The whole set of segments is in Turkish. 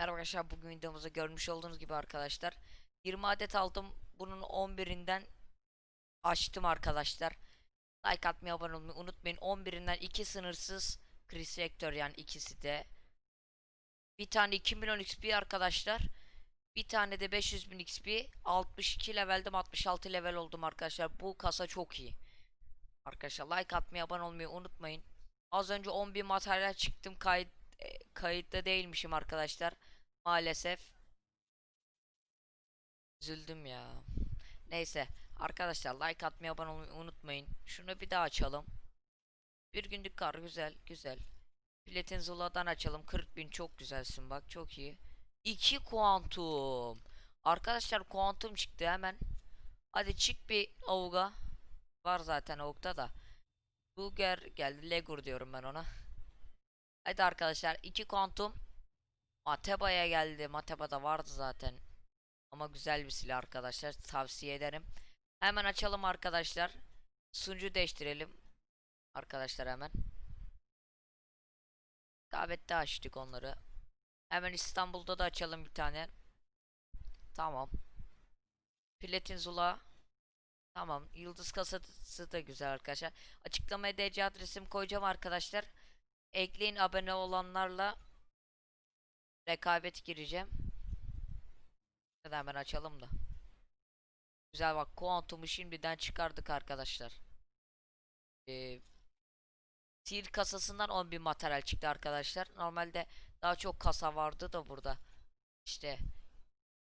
Merhaba arkadaşlar bugün videomuzda görmüş olduğunuz gibi arkadaşlar 20 adet aldım. Bunun 11'inden açtım arkadaşlar. Like atmayı abone olmayı unutmayın. 11'inden 2 sınırsız Chris Reaktör yani ikisi de. Bir tane 2 milyon XP arkadaşlar. Bir tane de 500 bin XP 62 leveldim 66 level oldum arkadaşlar. Bu kasa çok iyi. Arkadaşlar like atmayı abone olmayı unutmayın. Az önce 10 bin materyal çıktım. Kayıt e, kayıtta değilmişim arkadaşlar. Maalesef. Üzüldüm ya. Neyse. Arkadaşlar like atmayı abone olmayı unutmayın. Şunu bir daha açalım. Bir günlük kar güzel güzel. Platin Zula'dan açalım. 40 bin çok güzelsin bak çok iyi. 2 kuantum. Arkadaşlar kuantum çıktı hemen. Hadi çık bir avuga. Var zaten avukta da. Bulgar geldi. Legur diyorum ben ona. Hadi arkadaşlar 2 kuantum. Mateba'ya geldi. Mateba'da vardı zaten. Ama güzel bir silah arkadaşlar. Tavsiye ederim. Hemen açalım arkadaşlar. Sunucu değiştirelim. Arkadaşlar hemen. Davet'te açtık onları. Hemen İstanbul'da da açalım bir tane. Tamam. Platin Zula. Tamam. Yıldız kasası da güzel arkadaşlar. Açıklamaya DC adresimi koyacağım arkadaşlar. Ekleyin abone olanlarla rekabet gireceğim. Hadi hemen açalım da. Güzel bak kuantumu şimdiden çıkardık arkadaşlar. Ee, Tir kasasından 10.000 materyal çıktı arkadaşlar. Normalde daha çok kasa vardı da burada. İşte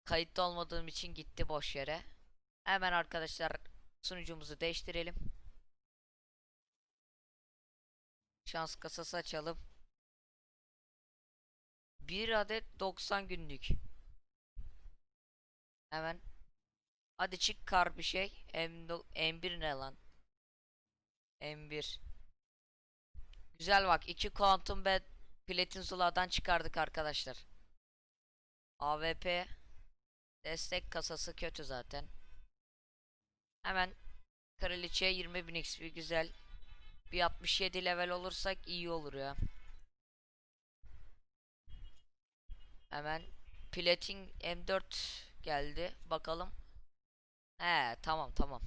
kayıtta olmadığım için gitti boş yere. Hemen arkadaşlar sunucumuzu değiştirelim. Şans kasası açalım. Bir adet 90 günlük. Hemen. Hadi çık kar bir şey. M M1 ne lan? M1. Güzel bak. iki Quantum ve Platin Zula'dan çıkardık arkadaşlar. AWP destek kasası kötü zaten. Hemen Kraliçeye 20.000 XP güzel. Bir 67 level olursak iyi olur ya. Hemen Platin M4 geldi. Bakalım. He tamam tamam.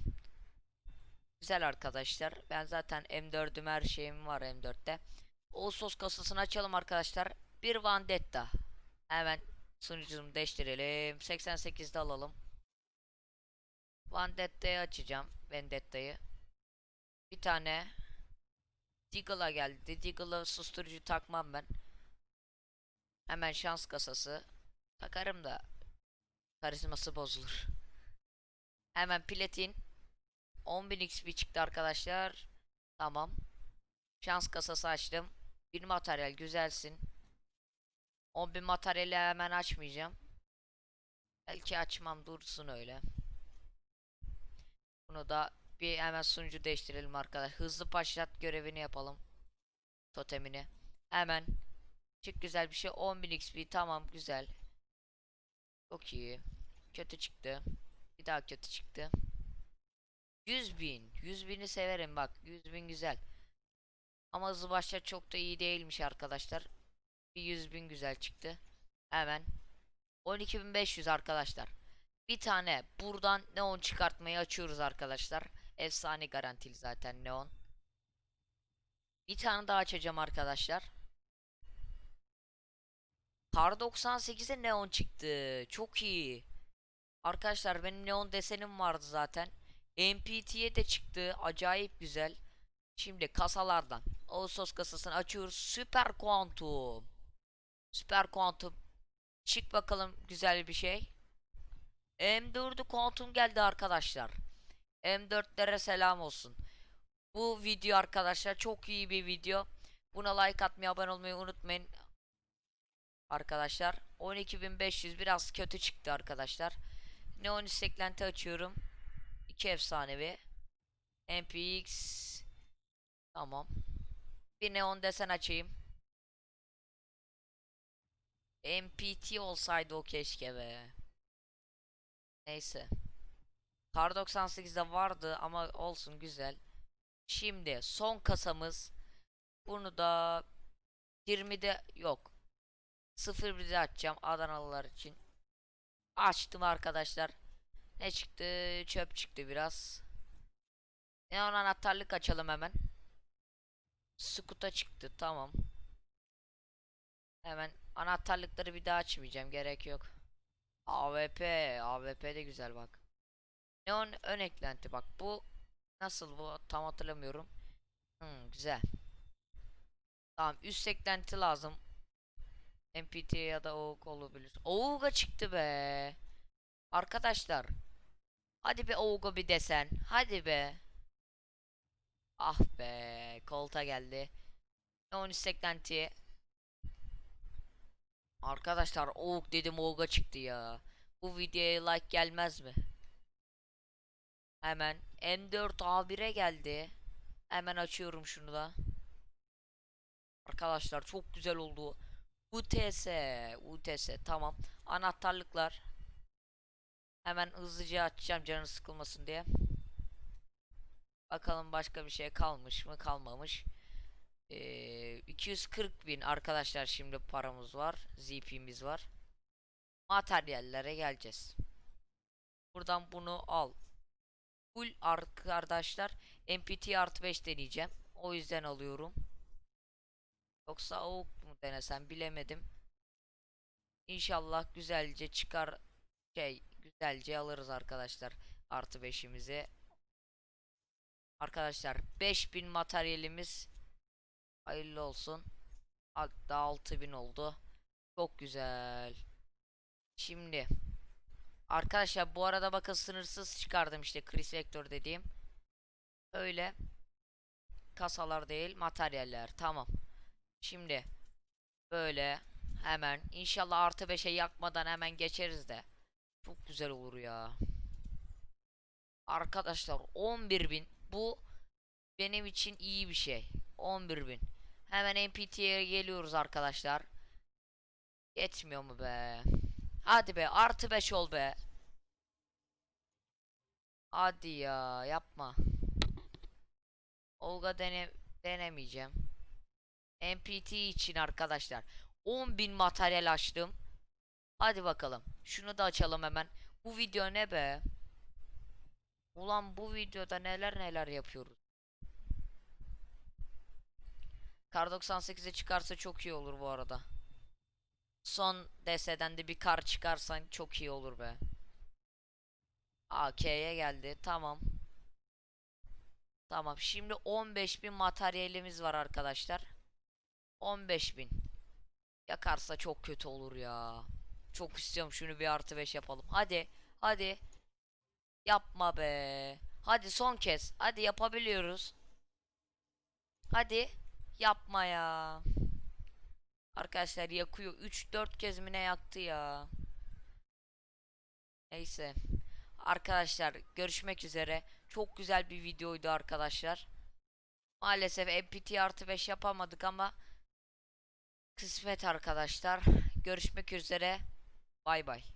Güzel arkadaşlar. Ben zaten M4'üm her şeyim var M4'te. Oğuzos kasasını açalım arkadaşlar. Bir Vendetta. Hemen sunucumuzu değiştirelim. 88'de alalım. Vendetta'yı açacağım. Vendetta'yı. Bir tane Deagle'a geldi. Deagle'a susturucu takmam ben. Hemen şans kasası. Takarım da karizması bozulur. Hemen platin. 10.000 XP çıktı arkadaşlar. Tamam. Şans kasası açtım. Bir materyal güzelsin. 10.000 materyali hemen açmayacağım. Belki açmam dursun öyle. Bunu da bir hemen sunucu değiştirelim arkadaş. Hızlı başlat görevini yapalım. Totemini. Hemen. Çık güzel bir şey. 10.000 XP tamam güzel. Çok iyi. Kötü çıktı. Bir daha kötü çıktı. 100 bin. 100 bini severim bak. 100 bin güzel. Ama hızlı başlat çok da iyi değilmiş arkadaşlar. Bir 100 bin güzel çıktı. Hemen. 12.500 arkadaşlar. Bir tane buradan neon çıkartmayı açıyoruz arkadaşlar. Efsane garantili zaten neon. Bir tane daha açacağım arkadaşlar. Kar 98'e neon çıktı. Çok iyi. Arkadaşlar benim neon desenim vardı zaten. MPT'ye de çıktı. Acayip güzel. Şimdi kasalardan. Ağustos kasasını açıyoruz. Süper kuantum. Süper kuantum. Çık bakalım güzel bir şey. M4'ü kuantum geldi arkadaşlar. M4'lere selam olsun. Bu video arkadaşlar çok iyi bir video. Buna like atmayı, abone olmayı unutmayın. Arkadaşlar 12500 biraz kötü çıktı arkadaşlar. Neon isteklenti açıyorum. 2 efsanevi. MPX Tamam. Bir neon desen açayım. MPT olsaydı o keşke be. Neyse. Kar 98'de vardı ama olsun güzel. Şimdi son kasamız. Bunu da 20'de yok. 01'de açacağım Adanalılar için. Açtım arkadaşlar. Ne çıktı? Çöp çıktı biraz. Neon anahtarlık açalım hemen. Skuta çıktı. Tamam. Hemen anahtarlıkları bir daha açmayacağım. Gerek yok. AWP. AWP de güzel bak. Neon ön eklenti bak. Bu nasıl bu? Tam hatırlamıyorum. Hmm, güzel. Tamam üst eklenti lazım. MPT ya da OUG olabilir. OUG'a çıktı be. Arkadaşlar. Hadi be OUG'a bir desen. Hadi be. Ah be. Kolta geldi. Neon üst eklenti. Arkadaşlar OUG dedim OUG'a çıktı ya. Bu videoya like gelmez mi? Hemen M4 A1'e geldi. Hemen açıyorum şunu da. Arkadaşlar çok güzel oldu. UTS, UTS tamam. Anahtarlıklar. Hemen hızlıca açacağım canı sıkılmasın diye. Bakalım başka bir şey kalmış mı? Kalmamış. Ee, 240 bin arkadaşlar şimdi paramız var. ZP'miz var. Materyallere geleceğiz. Buradan bunu al. Full arkadaşlar MPT artı 5 deneyeceğim. O yüzden alıyorum. Yoksa AUK mu denesem bilemedim. İnşallah güzelce çıkar şey güzelce alırız arkadaşlar artı 5'imizi. Arkadaşlar 5000 materyalimiz hayırlı olsun. Hatta 6000 oldu. Çok güzel. Şimdi Arkadaşlar bu arada bakın sınırsız çıkardım işte Chris Vector dediğim. Öyle. Kasalar değil materyaller tamam. Şimdi böyle hemen inşallah artı 5'e yakmadan hemen geçeriz de. Çok güzel olur ya. Arkadaşlar 11.000 bu benim için iyi bir şey. 11.000 Hemen NPT'ye geliyoruz arkadaşlar. Yetmiyor mu be? Hadi be artı 5 ol be. Hadi ya yapma. Olga dene denemeyeceğim. MPT için arkadaşlar 10.000 materyal açtım. Hadi bakalım. Şunu da açalım hemen. Bu video ne be? Ulan bu videoda neler neler yapıyoruz. Kar 98'e çıkarsa çok iyi olur bu arada. Son DS'den de bir kar çıkarsan çok iyi olur be. AK'ye geldi. Tamam. Tamam. Şimdi 15.000 materyalimiz var arkadaşlar. 15.000. Yakarsa çok kötü olur ya. Çok istiyorum şunu bir artı 5 yapalım. Hadi. Hadi. Yapma be. Hadi son kez. Hadi yapabiliyoruz. Hadi. Yapma ya. Arkadaşlar yakıyor. 3-4 kez mi ne yaktı ya. Neyse. Arkadaşlar görüşmek üzere. Çok güzel bir videoydu arkadaşlar. Maalesef MPT artı 5 yapamadık ama kısmet arkadaşlar. Görüşmek üzere. Bay bay.